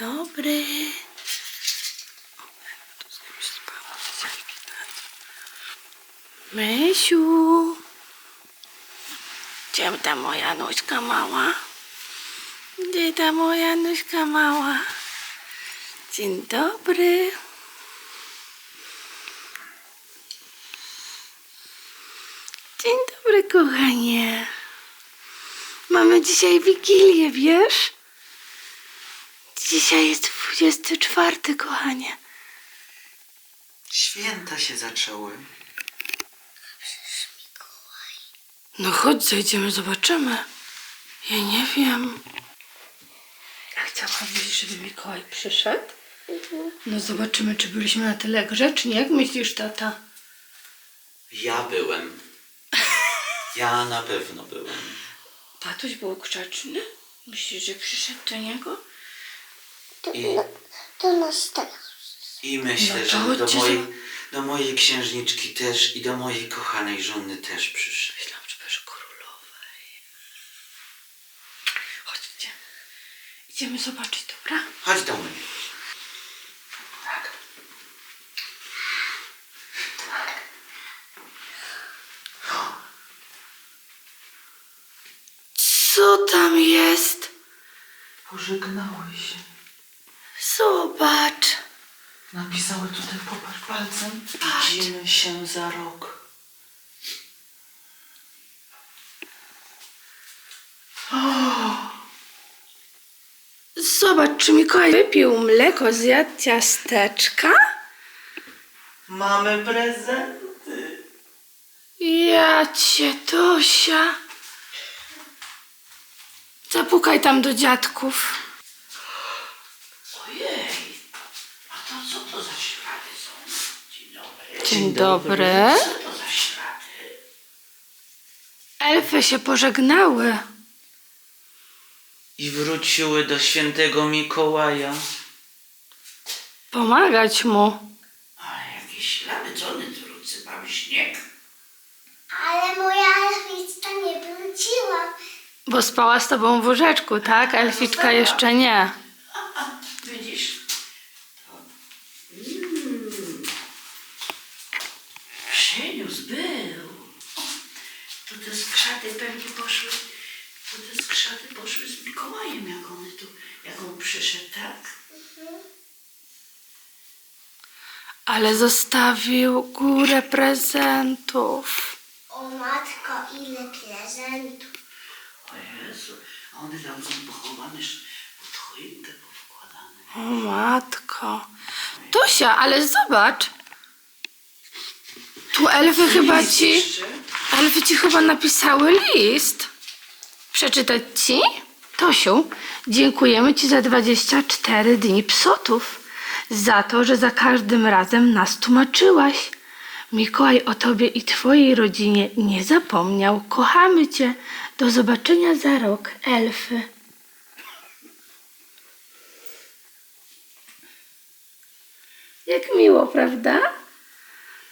dobry. Mysiu. Gdzie ta moja nóżka mała? Gdzie ta moja nóżka mała? Dzień dobry. Dzień dobry, kochanie. Mamy dzisiaj Wigilię, wiesz? Dzisiaj jest 24, kochanie. Święta się zaczęły. No chodź, zejdziemy, zobaczymy. Ja nie wiem. A chciałabyś, żeby Mikołaj przyszedł? No zobaczymy, czy byliśmy na tyle grzeczni. Jak myślisz, tata? Ja byłem. Ja na pewno byłem. Tatuś był grzeczny? Myślisz, że przyszedł do niego? I, To nas teraz. i myślę, No to że do chodźcie, mojej, do mojej księżniczki też i do mojej kochanej żony też przyszedł. Myślałam, że będziesz królowej. Chodźcie. Idziemy zobaczyć, dobra? Chodź do mnie. Tak. Co tam jest? Pożegnały się. Zobacz. Napisały tutaj, popatrz palcem. Widzimy się za rok. Zobacz, czy Mikołaj wypił mleko, zjadł ciasteczka? Mamy prezenty. Ja cię, Tosia. Zapukaj tam do dziadków. Ojej. A to co to za ślady są? Dzień dobry. Elfy się pożegnały. I wróciły do świętego Mikołaja. Pomagać mu. Ale jakieś ślady, co one tu rozsypały śnieg? Ale moja elficzka nie wróciła. Bo spała z tobą w łóżeczku, tak? Elficzka jeszcze nie. Widzisz? To... Mm. Przyniósł, był. O, to te skrzaty pewnie poszły, to te skrzaty poszły z Mikołajem, jak on tu, jak on przyszedł, tak? Ale zostawił górę prezentów. O matko, ile prezentów. O Jezu, a one tam są pochowane pod choinkę powkładane. O matko. Tosia, ale zobacz. Tu elfy chyba ci... Elfy ci chyba napisały list. Przeczytać ci? Tosiu, dziękujemy ci za 24 dni psotów. Za to, że za każdym razem nas tłumaczyłaś. Mikołaj o tobie i twojej rodzinie nie zapomniał. Kochamy cię. Do zobaczenia za rok, elfy. Jak miło, prawda?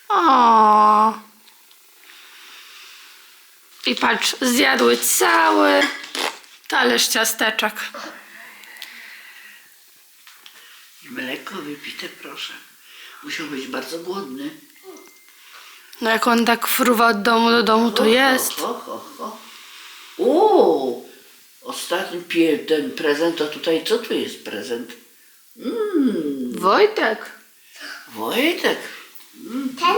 O. I patrz, zjadły cały talerz ciasteczek. Mleko wypite, proszę. Musiał być bardzo głodny. No jak on tak fruwa od domu do domu, to jest. Ho, ho, ho. O, ostatni pie, ten prezent, to tutaj co tu jest prezent? Mmm, Wojtek. Wojtek. Ten?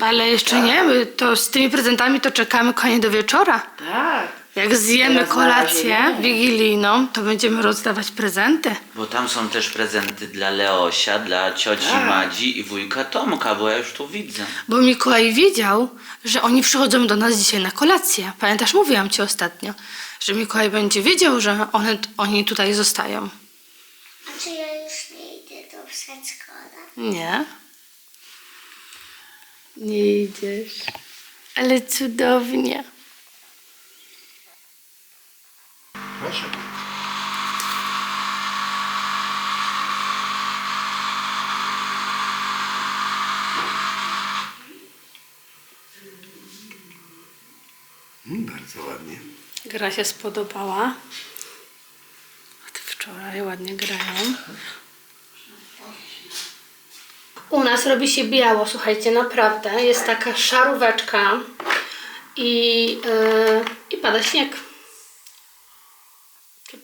Ale jeszcze nie, my to z tymi prezentami to czekamy konie do wieczora. Tak. Jak zjemy Teraz na razie kolację nie. wigilijną, to będziemy rozdawać prezenty. Bo tam są też prezenty dla Leosia, dla cioci Tak. Madzi i wujka Tomka, bo ja już tu widzę. Bo Mikołaj wiedział, że oni przychodzą do nas dzisiaj na kolację. Pamiętasz, mówiłam ci ostatnio, że Mikołaj będzie wiedział, że one, oni tutaj zostają. A czy ja już nie idę do przedszkola? Nie. Nie idziesz. Ale cudownie. Proszę. Mm, bardzo ładnie. Gra się spodobała. Od wczoraj, ładnie grają. U nas robi się biało, słuchajcie, naprawdę. Jest taka szaróweczka i, yy, i pada śnieg.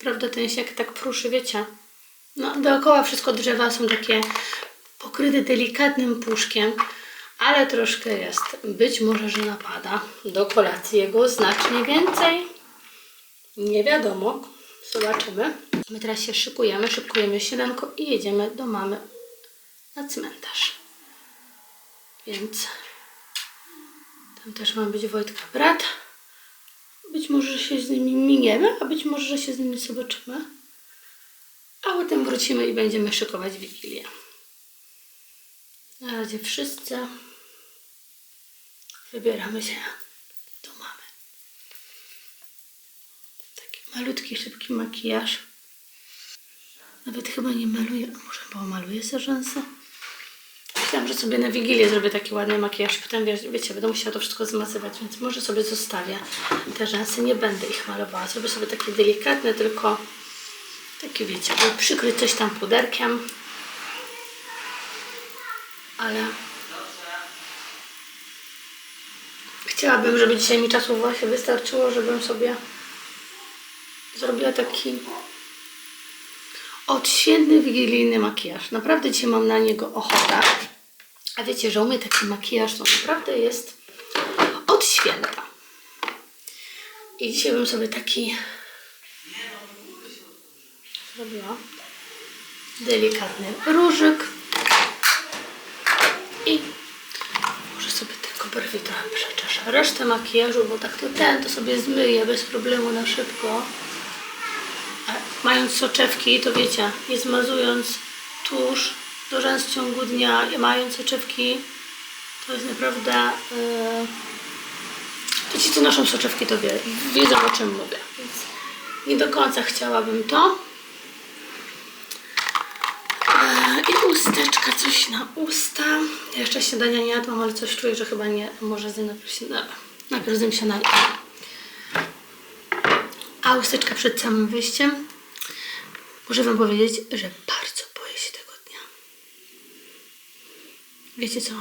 Prawda ten śnieg tak pruszy, wiecie. No, dookoła wszystko drzewa są takie pokryte delikatnym puszkiem, ale troszkę jest. Być może, że napada. Do kolacji jego znacznie więcej. Nie wiadomo. Zobaczymy. My teraz się szykujemy, szykujemy śniadanko i jedziemy do mamy na cmentarz. Więc tam też ma być Wojtka brat. Może że się z nimi miniemy, a być może że się z nimi zobaczymy. A potem wrócimy i będziemy szykować Wigilię. Na razie wszyscy wybieramy się do mamy. Taki malutki, szybki makijaż. Nawet chyba nie maluję, a może pomaluję sobie rzęsy? Myślałam, że sobie na Wigilię zrobię taki ładny makijaż. Potem, wie- wiecie, będę musiała to wszystko zmazywać, więc może sobie zostawię te rzęsy. Nie będę ich malowała. Zrobię sobie takie delikatne, tylko takie, wiecie, przykryć coś tam puderkiem. Ale chciałabym, żeby dzisiaj mi czasu właśnie wystarczyło, żebym sobie zrobiła taki odświętny, wigilijny makijaż. Naprawdę dzisiaj mam na niego ochotę. A wiecie, że u mnie taki makijaż to naprawdę jest od święta. I dzisiaj bym sobie taki zrobiła delikatny różyk i może sobie tylko brwi trochę przeczeszę. Resztę makijażu, bo tak to ten to sobie zmyję bez problemu na szybko. A mając soczewki, to wiecie, nie zmazując tusz rzęs w ciągu dnia mając soczewki, to jest naprawdę... Yy... Ci, co noszą soczewki, to wie, wiedzą o czym mówię. Więc nie do końca chciałabym to. Eee, I usteczka, coś na usta. Ja jeszcze śniadania nie jadłam, ale coś czuję, że chyba nie. Może zjem najpierw śniadanie. Najpierw zjem śniadanie. A usteczka przed samym wyjściem. Muszę Wam powiedzieć, że bardzo boję się tego dnia. Wiecie, co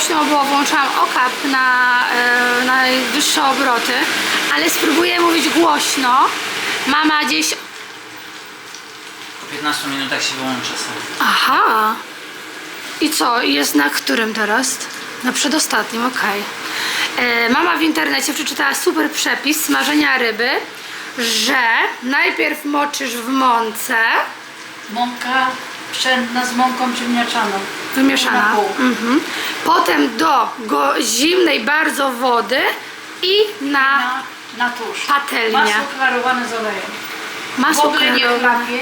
głośno, bo włączałam okap na e, najwyższe obroty, ale spróbuję mówić głośno. Mama gdzieś... Po 15 minutach się wyłącza sam. Aha! I co? Jest na którym teraz? Na przedostatnim, okej. E, Mama w internecie przeczytała super przepis smażenia ryby, że najpierw moczysz w mące, Mąka pszenna z mąką ziemniaczaną. wymieszana. Na pół. Mhm. Potem do go zimnej bardzo wody i na Na, na tusz. Patelnia. Masło klarowane z olejem. W masło ogóle nie klarowane. chlapie,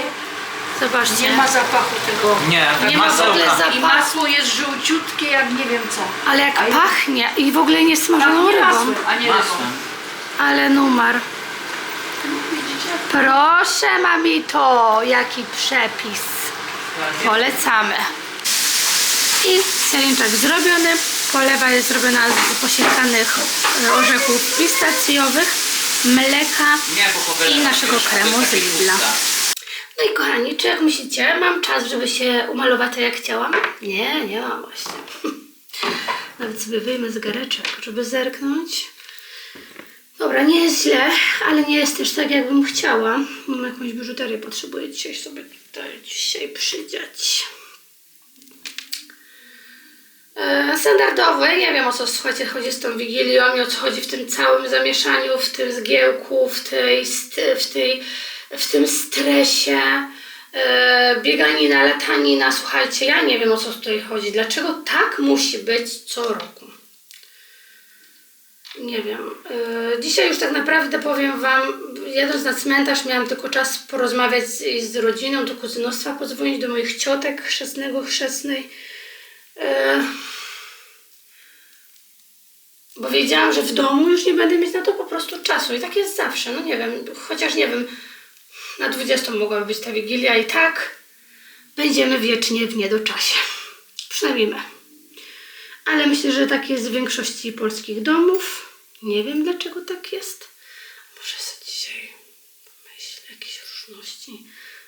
Zobaczcie. nie ma zapachu tego. Nie, Nie ma w ogóle masełka. za- I masło jest żółciutkie jak nie wiem co. Ale jak A pachnie i w ogóle nie smażoną Pachnie rybą. masłem, a nie rybą. Masłem. Ale numer. Proszę mamito, jaki przepis. Polecamy. I seliczek zrobiony. Polewa jest zrobiona z posiekanych e, orzechów pistacjowych, mleka i naszego kremu z Lidla. No i kochani, czy jak myślicie, mam czas, żeby się umalować tak jak chciałam? Nie, nie mam właśnie. Nawet sobie wyjmę zegareczek, żeby zerknąć. Dobra, nie jest źle, ale nie jest też tak, jakbym chciała. Mam jakąś biżuterię, potrzebuję dzisiaj sobie tutaj dzisiaj przydziać. E, standardowy. Nie wiem o co słuchajcie, chodzi z tą Wigilią i o co chodzi w tym całym zamieszaniu, w tym zgiełku, w, tej, w, tej, w tym stresie. E, bieganina, latanina, słuchajcie, ja nie wiem o co tutaj chodzi. Dlaczego tak musi być co roku? Nie wiem. Yy, Dzisiaj już tak naprawdę powiem Wam, jadąc na cmentarz, miałam tylko czas porozmawiać z, z rodziną, do kuzynostwa, podzwonić do moich ciotek chrzestnego, chrzestnej. Yy, bo wiedziałam, że w domu już nie będę mieć na to po prostu czasu. I tak jest zawsze. No nie wiem, chociaż nie wiem, na 20 mogłaby być ta Wigilia i tak będziemy wiecznie w niedoczasie. Przynajmniej my. Ale myślę, że tak jest w większości polskich domów. Nie wiem dlaczego tak jest. Może sobie dzisiaj myślę jakieś różności.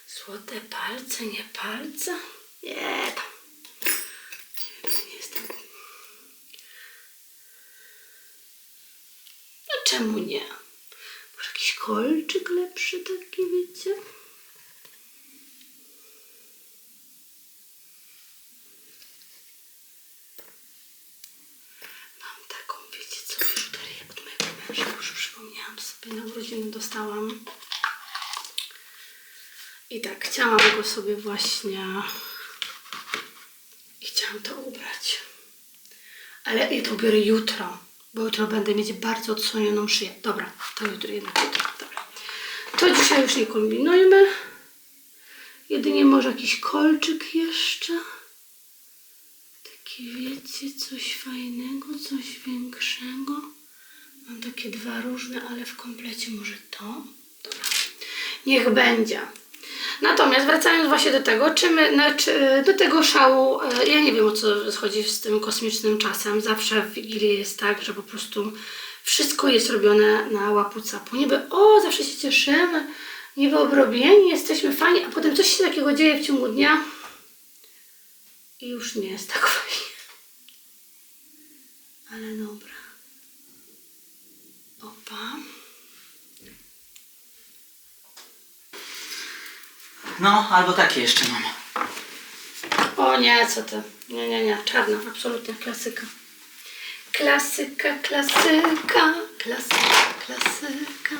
Złote palce, nie palce? Nie, nie jestem. No czemu nie? Może jakiś kolczyk lepszy taki, wiecie? Mam taką, wiecie co, biżuterię od mojego męża, już przypomniałam sobie, na urodziny dostałam. I tak, chciałam go sobie właśnie... I chciałam to ubrać. Ale ja to ubiorę jutro, bo jutro będę mieć bardzo odsłonioną szyję. Dobra, to jutro jednak jutro, dobra. To dzisiaj już nie kombinujmy. Jedynie może jakiś kolczyk jeszcze. Takie wiecie, coś fajnego, coś większego. Mam takie dwa różne, ale w komplecie może to. Dobra. Niech będzie. Natomiast wracając właśnie do tego, czy my, znaczy, do tego szału, e, ja nie wiem o co chodzi z tym kosmicznym czasem. Zawsze w Wigilię jest tak, że po prostu wszystko jest robione na łapu capu. Niby, o, zawsze się cieszymy, niby obrobieni, jesteśmy fajni, a potem coś się takiego dzieje w ciągu dnia i już nie jest tak fajnie. Ale dobra. Opa. No, albo takie jeszcze mam. O nie, co ty? Nie, nie, nie. Czarna, absolutnie klasyka. Klasyka, klasyka, klasyka, klasyka.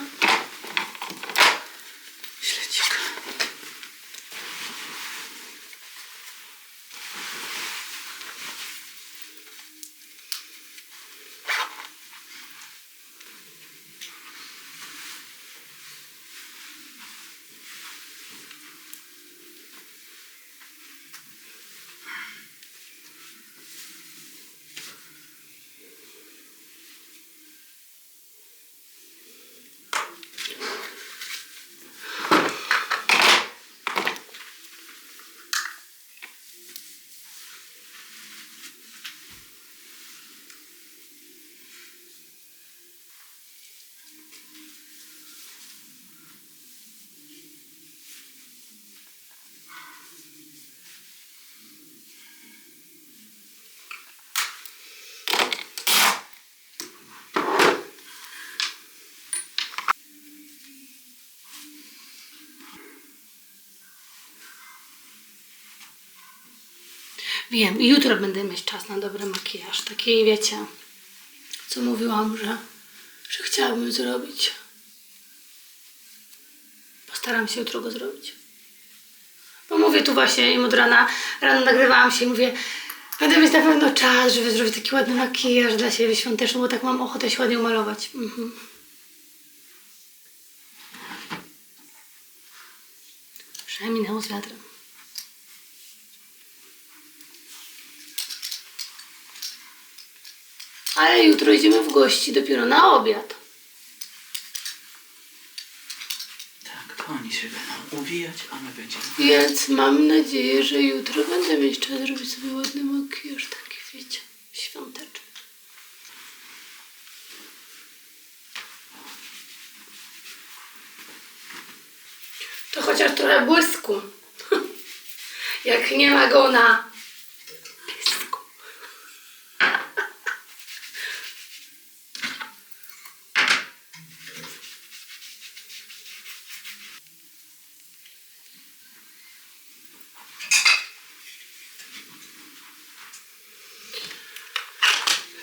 Wiem, i jutro będę mieć czas na dobry makijaż. Taki, wiecie, co mówiłam, że, że chciałabym zrobić. Postaram się jutro go zrobić. Bo mówię tu właśnie im od rana, rano nagrywałam się i mówię, będę mieć na pewno czas, żeby zrobić taki ładny makijaż dla siebie świąteczny, bo tak mam ochotę się ładnie umalować. Mhm. Przeminęło z wiatrem. Ale jutro idziemy w gości dopiero na obiad. Tak, to oni się będą uwijać, a my będziemy. Więc mam nadzieję, że jutro będę mieć czas zrobić sobie ładny makijaż, taki wiecie, świąteczny. To chociaż trochę błysku. Jak nie ma go na pysku.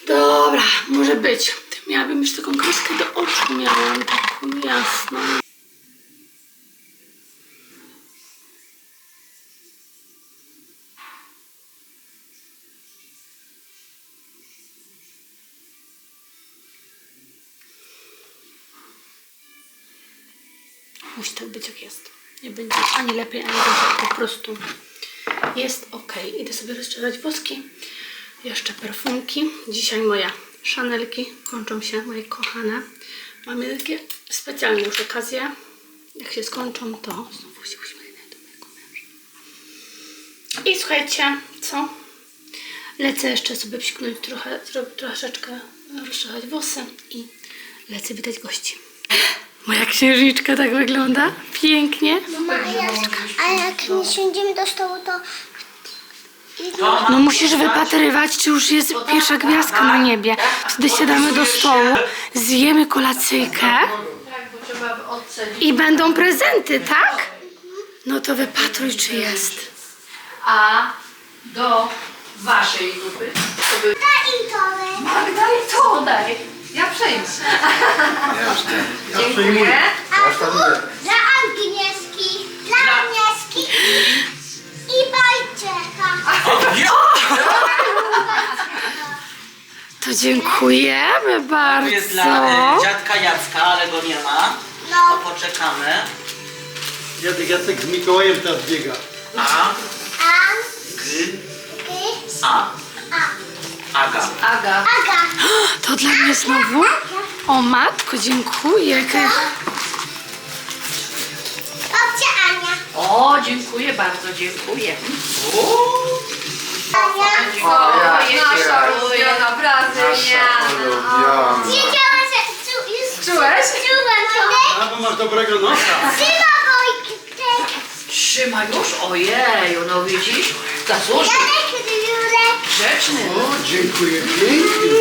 Dobra, może być. Miałabym już taką kreskę do oczu, miałam taką jasną. Musi tak być jak jest. Nie będzie ani lepiej, ani gorzej. Po prostu jest ok. Idę sobie rozczarować woski. Jeszcze perfumki. Dzisiaj moje szanelki kończą się, moje kochane. Mamy takie specjalne już okazje. Jak się skończą, to znowu się uśmiechnę do mojego męża. I słuchajcie, co? Lecę jeszcze sobie psiknąć trochę, tro, troszeczkę rozczarować włosy i lecę witać gości. Moja księżniczka tak wygląda. Pięknie. Mama, a jak, a jak nie siądziemy do stołu, to... No musisz wypatrywać, czy już jest pierwsza gwiazdka na niebie. Wtedy siadamy do stołu, zjemy kolacyjkę i będą prezenty, tak? No to wypatruj, czy jest. A do waszej grupy. Daj to, Magda i to daj. Ja przejmę. Ja przejmuję. A tu dla Agnieski, dla Agnieski i, i Bajczeka. To dziękujemy Tu jest dla e, bardzo. dziadka Jacka, ale go nie ma. No. To poczekamy. Dziadek Jacek z Mikołajem teraz biega. A, A, G, G, A. A. Aga. Aga. Aga. To dla mnie znowu? O matko, dziękuję. Jaka- O, dziękuję bardzo, dziękuję. O, nasza ulubiona brazyliana. Wiedziałam, że czu, już Czułeś? czułem to. A, bo masz dobrego nosa. Syna Wojtek. Trzyma już? Ojeju, no widzisz? Zasłużył. Jadek Jurek. Grzeczny. O, dziękuję pięknie.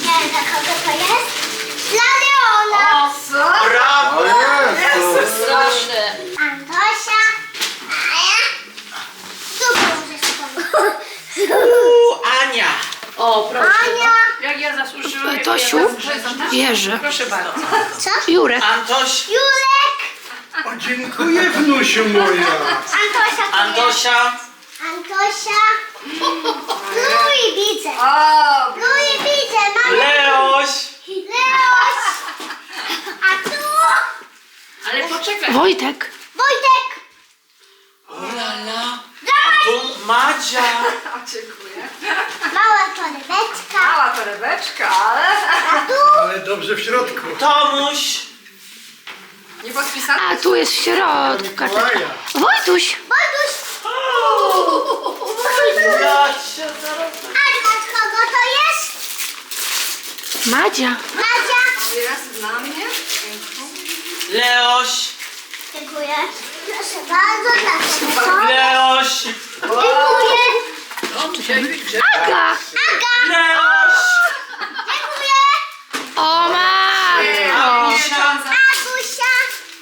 Nie wiem, dla kogo to jest. Dla Leona. O, co? Brawo! O Jezu. Straszne. Antosia. Aja. Tu możesz pomóc. Ania! O, proszę. Ania. Jak ja zasłużyłam. jak Tosiu, ja zasłużyłam. Proszę bardzo. Co? Jurek. Antoś, Julek. O, dziękuję wnusiu moja. Antosia to jest. Antosia, Antosia. Louis widzę. O, Louis widzę. Mamy Leoś, Leoś. A tu ale poczekaj. Wojtek. Wojtek. Dawaj. Tu Madzia, Dziękuję. Mała torebeczka. Mała torebeczka, ale... A tu Ale dobrze w środku. Tomuś, Nie podpisane? A tu jest w środku. Mikołaja. Wojtuś. Wojtuś. się zaraz... A od kogo to jest? Madzia. Madzia. Jest dla mnie. Leoś, Dziękuję. Proszę bardzo, dla? Leoś, Dziękuję. Aga. Aga. Leoś, Dziękuję. O matko. Agusia.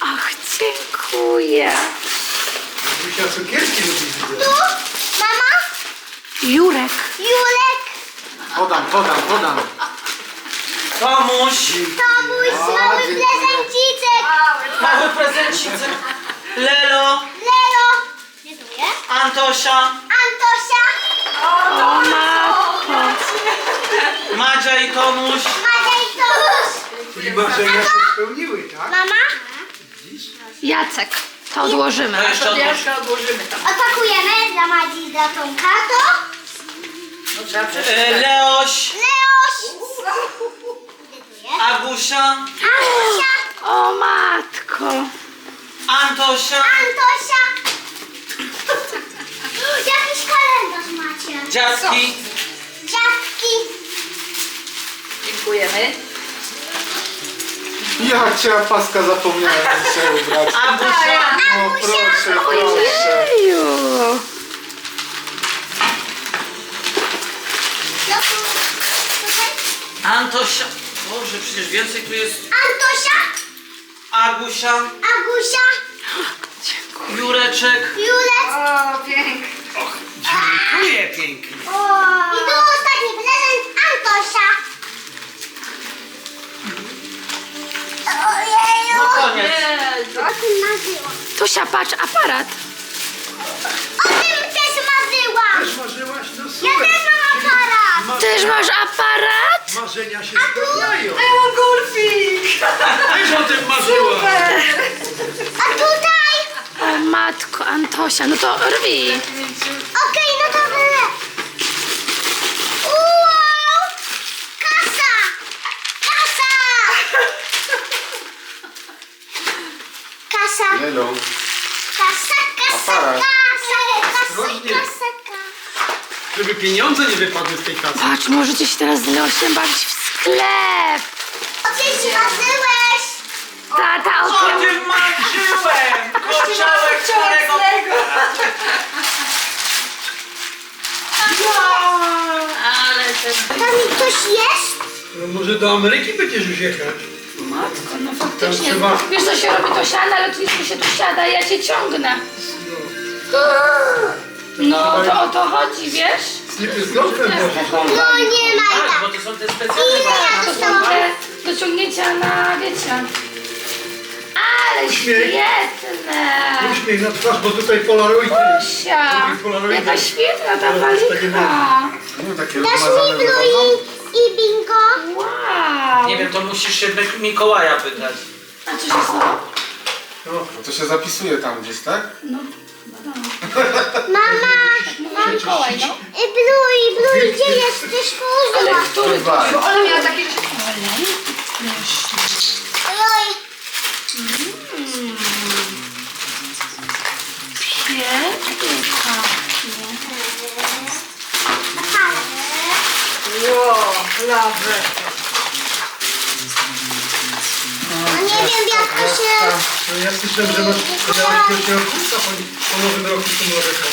Ach, dziękuję. Musia cukierki lubi widzę. Tu. Mama. Jurek. Julek. Podam, podam, podam. Tomuś, Tomuś, mały prezencicek. mały prezencik, Lelo, Lelo. Dziękuję. Antosia, Antosia. O matko. Madzia i Tomuś, Madzia i Tomuś. Czyli marzenia się spełniły, tak? Mama. Jacek. To odłożymy. to jeszcze To odłoż. jeszcze odłożymy tam. Opakujemy dla Madzi i dla Tomka to. No trzeba przeczytać. E, Leoś, Leoś. Dziękuję. Agusia, Agusia. O matko. Antosia, Antosia. Jakiś kalendarz macie. dziadki, Dziadki. Dziękujemy. Ja chciałem paska zapomniałem dzisiaj ubrać. Agusia, No proszę, proszę. No tu. Tutaj. Antosia. Boże, przecież więcej tu jest. Antosia. Agusia, Agusia, Jureczek. Julec. O, pięknie. Dziękuję pięknie. O. I tu ostatni prezent Antosia. Ojeju. No koniec. O tym. Tusia, patrz, aparat. O tym też marzyłam. Też marzyłaś? No Ja też mam aparat. Też masz aparat? Marzenia się spełniają. A ja mam golfik! Też o tym marzyłaś. A tutaj? O matko, Antosia, no to rwij. Okej, no to. Wow! Kasa! Kasa! Kasa! Hello. Kasa, kasa, Aparat. kasa, kasa, Ostrożnie. kasa, kasa. Żeby pieniądze nie wypadły z tej kasy. Patrz, możecie się teraz z Leosiem bawić w sklep. O czymś marzyłeś? Tata, o O tym... tym marzyłem! Koczałek którego... Ale ten... Tam ktoś jest? No może do Ameryki będziesz już jechać. Matko, no faktycznie. trzeba- Wiesz co się robi, to siada, ale lotnisku się tu siada i ja cię ciągnę. No, to o to chodzi, wiesz? Slipy z golfem możesz. No nie ma i Tak, tak. bo to są te specjalne Ja To są te do ciągnięcia na, wiecie... Ale świetne! Uśmiech na twarz, bo tutaj polaroidy. Sia, Lubię polaroidy. jaka świetna ta jest walika. Nie takie Dasz mi rozmazane blue wychodzą. i, i bingo? Wow! Nie wiem, to musisz się Mik- Mikołaja pytać. A co się stało? No to się zapisuje tam gdzieś, tak? No, Mama! no Mikołaj, no. I blue, i blue, gdzie jesteś? Ale Położyła. który to? Dwa. Ale miała takie rzeczy. Oj, Piękna. Wow, lawę. Nie wiem jak to się... No ja słyszałem, że masz miałeś jakiegoś rokusa po, po nowym roku samolotowym.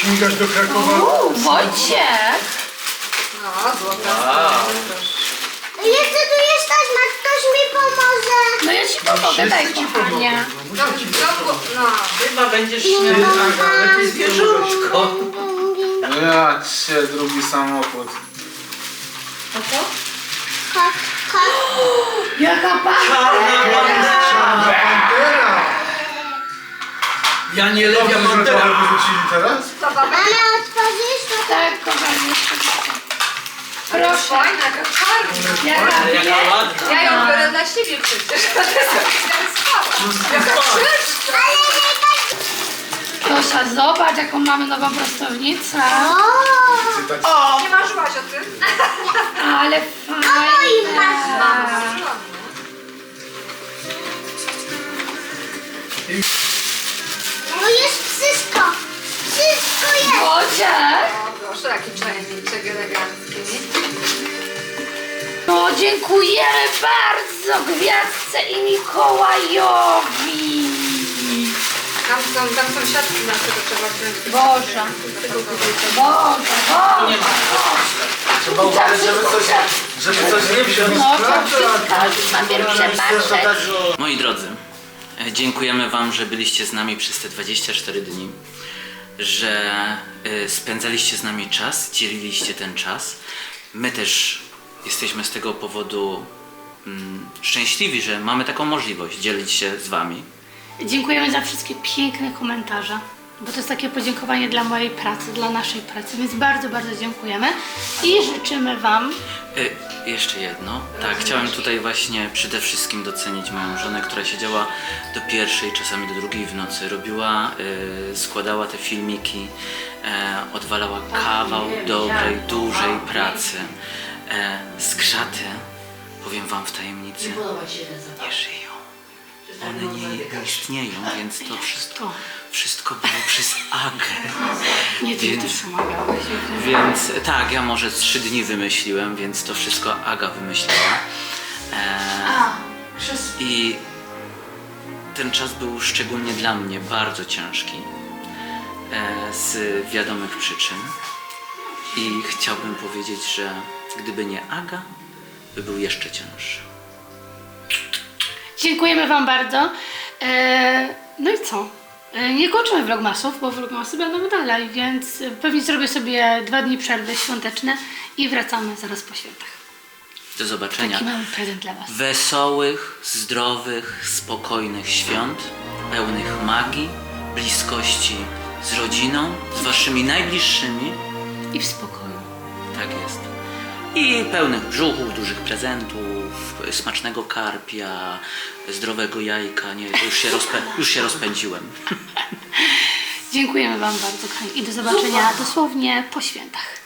Śmigasz do Krakowa. Uuu, Wojciech. No, złota. Jeszcze tu jest taśma, ktoś mi pomoże. No ja ci pomogę, daj Wszyscy ci kochanie. pomogą. No, muszę ci pomóc. No. Chyba będziesz Ty, śmiał. Aga, lepiej zwierzątko. Ja cię, drugi samochód. Ko, ko, Jaka Czarna pantera. Ja nie lubię Dobrze, że trochę pantera. wyrzucili teraz? mama otworzysz to? Tak. Proszę. Fajna, jaka czarna. Jaka Jaka ładna. Ja ją biorę dla siebie przecież. Jaka grzeczna. Ale nie tak... Tosia, zobacz, jaką mamy nową prostownicę. O. Nie marzyłaś o tym? Ale moim fajne. no jest wszystko. Wszystko jest. Wojciech. O proszę, jaki czajniczek elegancki. No, dziękujemy bardzo Gwiazdce i Mikołajowi. Tam są, tam są siatki nasze, to trzeba wziąć. Boże. Boże, Boże. Trzeba uważać, żeby coś, żeby coś nie wziąć. No, papier przepatrzeć. Moi drodzy, e, dziękujemy Wam, że byliście z nami przez te 24 dni, że e, spędzaliście z nami czas, dzieliliście ten czas. My też jesteśmy z tego powodu mm, szczęśliwi, że mamy taką możliwość dzielić się z Wami. Dziękujemy za wszystkie piękne komentarze, bo to jest takie podziękowanie dla mojej pracy, dla naszej pracy, więc bardzo, bardzo dziękujemy i życzymy Wam E, jeszcze jedno. Tak, chciałem tutaj właśnie przede wszystkim docenić moją żonę, która siedziała do pierwszej, czasami do drugiej w nocy, robiła, e, składała te filmiki, e, odwalała kawał dobrej, dużej pracy. E, skrzaty, powiem wam w tajemnicy, nie żyją. One nie, nie istnieją, więc to wszystko, wszystko było przez Agę. nie ty Więc- też pomagałeś. Więc tak, ja może trzy dni wymyśliłem, więc to wszystko Aga wymyśliła. E, I ten czas był szczególnie dla mnie bardzo ciężki e, z wiadomych przyczyn. I chciałbym powiedzieć, że gdyby nie Aga, by był jeszcze cięższy. Dziękujemy Wam bardzo. E, no i co? E, nie kończymy vlogmasów, bo vlogmasy będą dalej, więc pewnie zrobię sobie dwa dni przerwy świąteczne i wracamy zaraz po świętach. Do zobaczenia. Taki mały prezent dla Was. Wesołych, zdrowych, spokojnych świąt pełnych magii, bliskości z rodziną, z waszymi najbliższymi. I w spokoju. Tak jest. I pełnych brzuchów, dużych prezentów, smacznego karpia, zdrowego jajka. Nie, to już się, rozpę- już się rozpędziłem. Dziękujemy Wam bardzo, kochani. I do zobaczenia dosłownie po świętach.